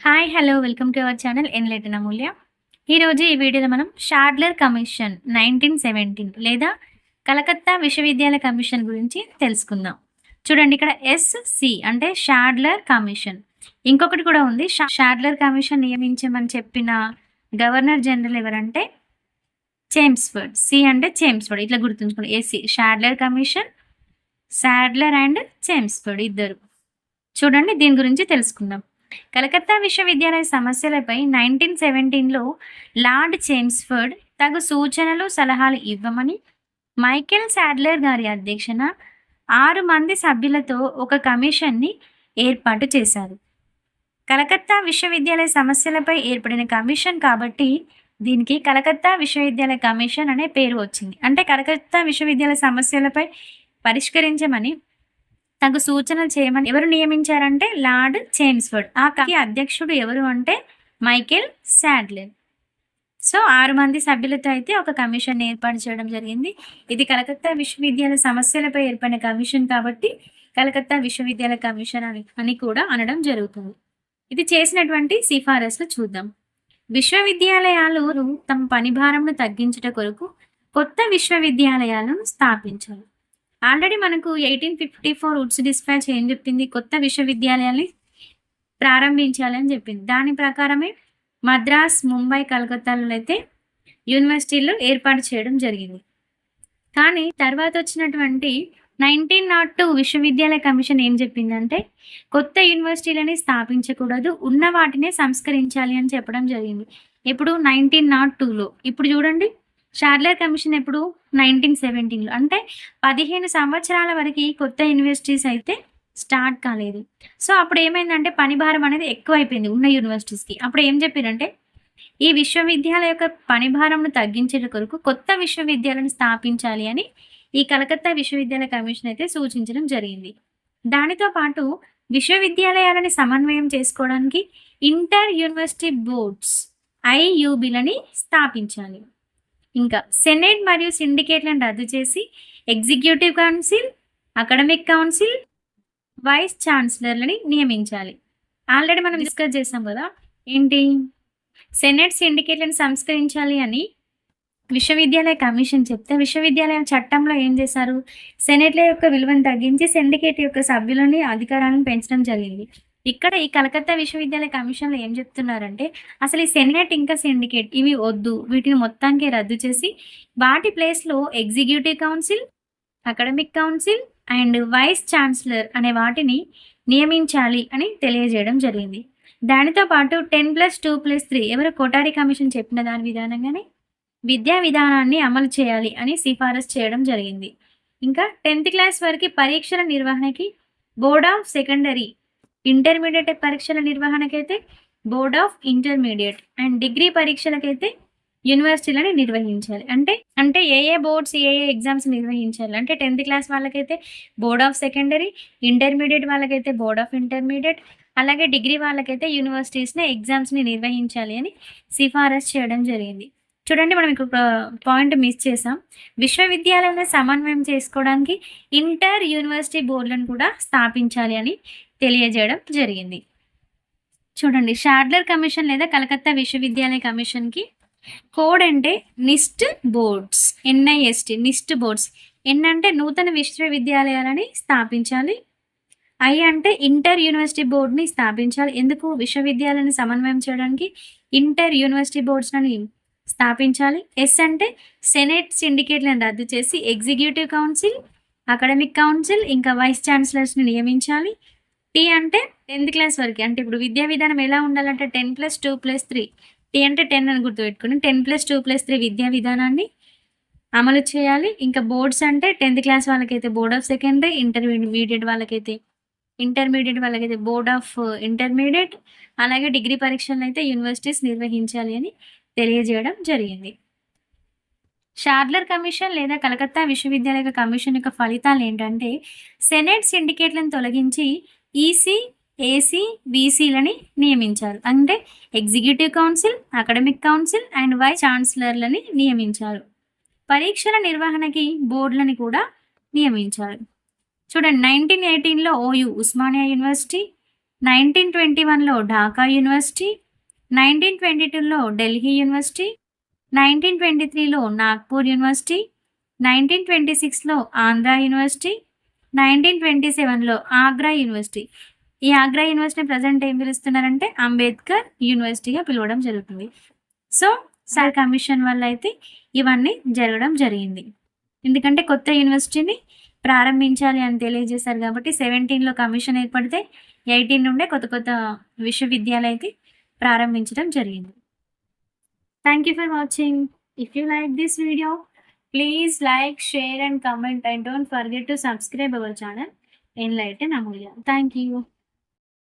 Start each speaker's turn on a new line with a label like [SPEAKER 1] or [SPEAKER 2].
[SPEAKER 1] Hi hello welcome to our channel ఎన్లెటన్ Amulya ఈరోజు ఈ వీడియోలో మనం షాడ్లర్ కమిషన్ నైన్టీన్ సెవెంటీన్ లేదా కలకత్తా విశ్వవిద్యాలయ కమిషన్ గురించి తెలుసుకుందాం. చూడండి ఇక్కడ ఎస్సి అంటే షాడ్లర్ కమిషన్ ఇంకొకటి కూడా ఉంది షా- షాడ్లర్ కమిషన్ నియమించమని చెప్పిన గవర్నర్ జనరల్ ఎవరంటే చేమ్స్ఫర్డ్ సి అంటే చేమ్స్ఫర్డ్ ఇట్లా గుర్తుంచుకోండి. SC Sadler commission Sadler and Chelmsford ఇద్దరు. చూడండి దీని గురించి తెలుసుకుందాం. కలకత్తా విశ్వవిద్యాలయ సమస్యలపై నైన్టీన్ సెవెంటీన్లో లార్డ్ చేమ్స్ఫర్డ్ తగు సూచనలు సలహాలు ఇవ్వమని మైకేల్ శాడ్లర్ గారి అధ్యక్షన ఆరు మంది సభ్యులతో ఒక కమిషన్ని ఏర్పాటు చేశారు. కలకత్తా విశ్వవిద్యాలయ సమస్యలపై ఏర్పడిన కమిషన్ కాబట్టి దీనికి కలకత్తా విశ్వవిద్యాలయ కమిషన్ అనే పేరు వచ్చింది. అంటే కలకత్తా విశ్వవిద్యాలయ సమస్యలపై పరిష్కరించమని తగు సూచనలు చేయమని ఎవరు నియమించారంటే లార్డ్ చేమ్స్ఫర్డ్. ఆ కమిటీ అధ్యక్షుడు ఎవరు అంటే మైకేల్ శాడ్లర్ సో ఆరు మంది సభ్యులతో అయితే ఒక కమిషన్ ఏర్పాటు చేయడం జరిగింది. ఇది కలకత్తా విశ్వవిద్యాలయ సమస్యలపై ఏర్పడిన కమిషన్ కాబట్టి కలకత్తా విశ్వవిద్యాలయ కమిషన్ అని అని కూడా అనడం జరుగుతుంది. ఇది చేసినటువంటి సిఫారసులు చూద్దాం. విశ్వవిద్యాలయాలు తమ పని భారంను తగ్గించుట కొరకు కొత్త విశ్వవిద్యాలయాలను స్థాపించాలి ఆల్రెడీ మనకు eighteen fifty four Woods dispatch ఏం చెప్పింది? కొత్త విశ్వవిద్యాలయాన్ని ప్రారంభించాలని చెప్పింది. దాని ప్రకారమే మద్రాస్ ముంబై కలకత్తాలో అయితే యూనివర్సిటీలు ఏర్పాటు చేయడం జరిగింది. కానీ తర్వాత వచ్చినటువంటి నైన్టీన్ నాట్ టూ విశ్వవిద్యాలయ కమిషన్ ఏం చెప్పిందంటే కొత్త యూనివర్సిటీలని స్థాపించకూడదు ఉన్న వాటినే సంస్కరించాలి అని చెప్పడం జరిగింది. ఇప్పుడు నైన్టీన్ నాట్ టూలో ఇప్పుడు చూడండి. షార్లర్ కమిషన్ ఎప్పుడు? నైన్టీన్ సెవెంటీన్లో అంటే పదిహేను సంవత్సరాల వరకు కొత్త యూనివర్సిటీస్ అయితే స్టార్ట్ కాలేదు. సో అప్పుడు ఏమైందంటే పని భారం అనేది ఎక్కువైపోయింది ఉన్న యూనివర్సిటీస్కి అప్పుడు ఏం చెప్పారంటే ఈ విశ్వవిద్యాలయ యొక్క పని భారంను తగ్గించే కొరకు కొత్త విశ్వవిద్యాలయం స్థాపించాలి అని ఈ కలకత్తా విశ్వవిద్యాలయ కమిషన్ అయితే సూచించడం జరిగింది. దానితో పాటు విశ్వవిద్యాలయాలని సమన్వయం చేసుకోవడానికి ఇంటర్ యూనివర్సిటీ బోర్డ్స్ ఐయుబిలని స్థాపించాలి. ఇంకా సెనేట్ మరియు సిండికేట్లను రద్దు చేసి executive council academic council vice ఛాన్సలర్లని నియమించాలి. ఆల్రెడీ మనం డిస్కస్ చేసాం కదా ఏంటి? సెనేట్ సిండికేట్లను సంస్కరించాలి అని విశ్వవిద్యాలయ కమిషన్ చెప్తే విశ్వవిద్యాలయం చట్టంలో ఏం చేశారు? సెనేట్ల యొక్క విలువను తగ్గించి సిండికేట్ యొక్క సభ్యులని అధికారాలను పెంచడం జరిగింది. ఇక్కడ ఈ కలకత్తా విశ్వవిద్యాలయ కమిషన్లో ఏం చెప్తున్నారంటే అసలు ఈ సెనేట్ ఇంకా సిండికేట్ ఇవి వద్దు వీటిని మొత్తానికి రద్దు చేసి వాటి ప్లేస్లో executive council academic council and vice chancellor అనే వాటిని నియమించాలి అని తెలియజేయడం జరిగింది. దానితో పాటు ten plus two plus three ఎవరు కోటారి కమిషన్ చెప్పిన దాని విధానంగానే విద్యా విధానాన్ని అమలు చేయాలి అని సిఫారసు చేయడం జరిగింది. ఇంకా టెన్త్ క్లాస్ వరకు పరీక్షల నిర్వహణకి బోర్డ్ ఆఫ్ సెకండరీ ఇంటర్మీడియట్ పరీక్షల నిర్వహణకైతే board of intermediate and degree పరీక్షలకైతే యూనివర్సిటీలని నిర్వహించాలి. అంటే అంటే ఏ ఏ బోర్డ్స్ ఏ ఏ ఎగ్జామ్స్ నిర్వహించాలి? అంటే టెన్త్ క్లాస్ వాళ్ళకైతే బోర్డ్ ఆఫ్ సెకండరీ ఇంటర్మీడియట్ వాళ్ళకైతే బోర్డ్ ఆఫ్ ఇంటర్మీడియట్ అలాగే డిగ్రీ వాళ్ళకైతే యూనివర్సిటీస్ని ఎగ్జామ్స్ని నిర్వహించాలి అని సిఫారసు చేయడం జరిగింది. చూడండి మనం ఇక్కడ పాయింట్ మిస్ చేసాం. విశ్వవిద్యాలయంలో సమన్వయం చేసుకోవడానికి ఇంటర్ యూనివర్సిటీ బోర్డులను కూడా స్థాపించాలి అని తెలియజేయడం జరిగింది. చూడండి షాడ్లర్ కమిషన్ లేదా కలకత్తా విశ్వవిద్యాలయ కమిషన్కి కోడ్ అంటే నిస్ట్ బోర్డ్స్ ఎన్ఐఎస్టి నిస్ట్ బోర్డ్స్. ఎన్ అంటే నూతన విశ్వవిద్యాలయాలని స్థాపించాలి. ఐ అంటే ఇంటర్ యూనివర్సిటీ బోర్డుని స్థాపించాలి. ఎందుకు? విశ్వవిద్యాలయాన్ని సమన్వయం చేయడానికి ఇంటర్ యూనివర్సిటీ బోర్డ్స్ని స్థాపించాలి. ఎస్ అంటే సెనేట్ సిండికేట్లను రద్దు చేసి ఎగ్జిక్యూటివ్ కౌన్సిల్ అకాడమిక్ కౌన్సిల్ ఇంకా వైస్ ఛాన్సలర్స్ని నియమించాలి. టీ అంటే టెన్త్ క్లాస్ వరకు. అంటే ఇప్పుడు విద్యా విధానం ఎలా ఉండాలంటే ten plus two plus three T అంటే టెన్ అని గుర్తుపెట్టుకుని ten plus two plus three విద్యా విధానాన్ని అమలు చేయాలి. ఇంకా బోర్డ్స్ అంటే టెన్త్ క్లాస్ వాళ్ళకైతే బోర్డ్ ఆఫ్ సెకండరీ ఇంటర్మీడియట్ వాళ్ళకైతే ఇంటర్మీడియట్ వాళ్ళకైతే బోర్డ్ ఆఫ్ ఇంటర్మీడియట్ అలాగే డిగ్రీ పరీక్షలను అయితే యూనివర్సిటీస్ నిర్వహించాలి అని తెలియజేయడం జరిగింది. షార్లర్ కమిషన్ లేదా కలకత్తా విశ్వవిద్యాలయ కమిషన్ యొక్క ఫలితాలు ఏంటంటే సెనేట్ సిండికేట్లను తొలగించి ఈసీ ఏసీ బీసీలని నియమించారు. అంటే executive council academic council and vice ఛాన్సలర్లని నియమించారు. పరీక్షల నిర్వహణకి బోర్డులని కూడా నియమించారు. చూడండి నైన్టీన్ ఎయిటీన్లో OU Osmania university nineteen twenty వన్లో ఢాకా యూనివర్సిటీ నైన్టీన్ ట్వంటీ టూలో ఢిల్లీ యూనివర్సిటీ నైన్టీన్ ట్వంటీ త్రీలో నాగ్పూర్ యూనివర్సిటీ నైన్టీన్ ట్వంటీ సిక్స్లో ఆంధ్ర యూనివర్సిటీ నైన్టీన్ ట్వంటీ సెవెన్లో ఆగ్రా యూనివర్సిటీ. ఈ ఆగ్రా యూనివర్సిటీ ప్రజెంట్ ఏం పిలుస్తున్నారంటే అంబేద్కర్ యూనివర్సిటీగా పిలవడం జరుగుతుంది. సో సార్ కమిషన్ వల్ల అయితే ఇవన్నీ జరగడం జరిగింది. ఎందుకంటే కొత్త యూనివర్సిటీని ప్రారంభించాలి అని తెలియజేశారు కాబట్టి సెవెంటీన్లో కమిషన్ ఏర్పడితే ఎయిటీన్ నుండే కొత్త కొత్త విశ్వవిద్యాలయం అయితే ప్రారంభించడం జరిగింది. Thank you for watching if you like this video Please like, share and comment and don't forget to subscribe our channel Enlighten Amulya. Thank you.